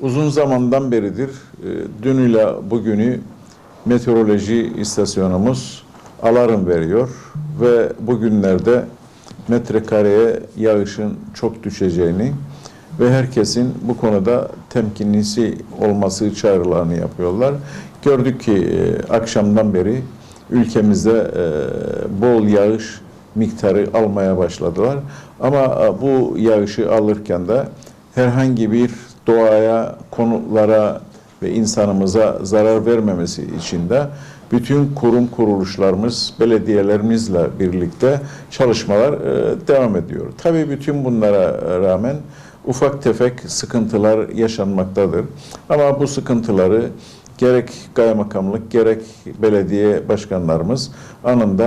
Uzun zamandan beridir e, dünüyle bugünü meteoroloji istasyonumuz alarm veriyor ve bugünlerde metrekareye yağışın çok düşeceğini ve herkesin bu konuda temkinlisi olması çağrılarını yapıyorlar. Gördük ki e, akşamdan beri ülkemizde e, bol yağış miktarı almaya başladılar. Ama bu yağışı alırken de herhangi bir doğaya, konutlara ve insanımıza zarar vermemesi için de bütün kurum kuruluşlarımız, belediyelerimizle birlikte çalışmalar e, devam ediyor. Tabii bütün bunlara rağmen ufak tefek sıkıntılar yaşanmaktadır. Ama bu sıkıntıları gerek kaymakamlık gerek belediye başkanlarımız anında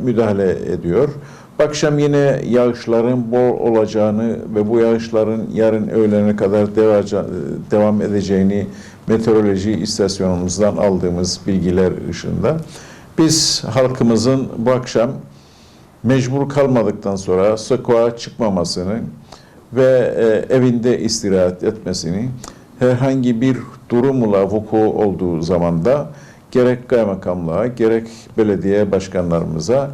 e, müdahale ediyor. Akşam yine yağışların bol olacağını ve bu yağışların yarın öğlene kadar devam edeceğini meteoroloji istasyonumuzdan aldığımız bilgiler ışığında. Biz halkımızın bu akşam mecbur kalmadıktan sonra sokağa çıkmamasını ve e, evinde istirahat etmesini herhangi bir durumla vuku olduğu zaman da gerek kaymakamlığa gerek belediye başkanlarımıza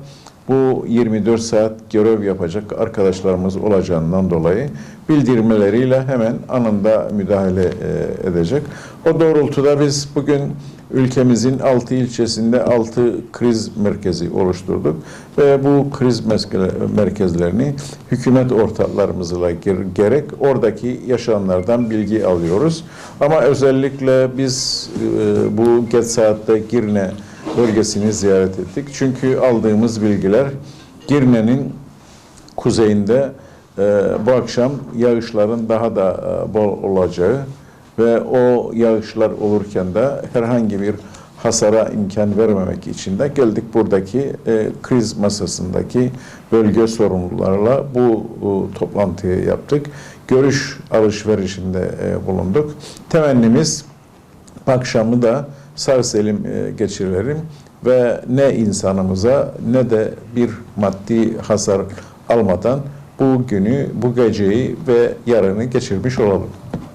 bu 24 saat görev yapacak arkadaşlarımız olacağından dolayı bildirmeleriyle hemen anında müdahale e, edecek. O doğrultuda biz bugün ülkemizin 6 ilçesinde 6 kriz merkezi oluşturduk ve bu kriz merkezlerini hükümet ortaklarımızla ger- gerek oradaki yaşayanlardan bilgi alıyoruz. Ama özellikle biz e, bu geç saatte Girne bölgesini ziyaret ettik. Çünkü aldığımız bilgiler Girne'nin kuzeyinde e, bu akşam yağışların daha da e, bol olacağı ve o yağışlar olurken de herhangi bir hasara imkan vermemek için de geldik buradaki e, kriz masasındaki bölge sorumlularla bu, bu toplantıyı yaptık. Görüş alışverişinde e, bulunduk. Temennimiz akşamı da sağ selim e, geçirelim ve ne insanımıza ne de bir maddi hasar almadan bu günü, bu geceyi ve yarını geçirmiş olalım.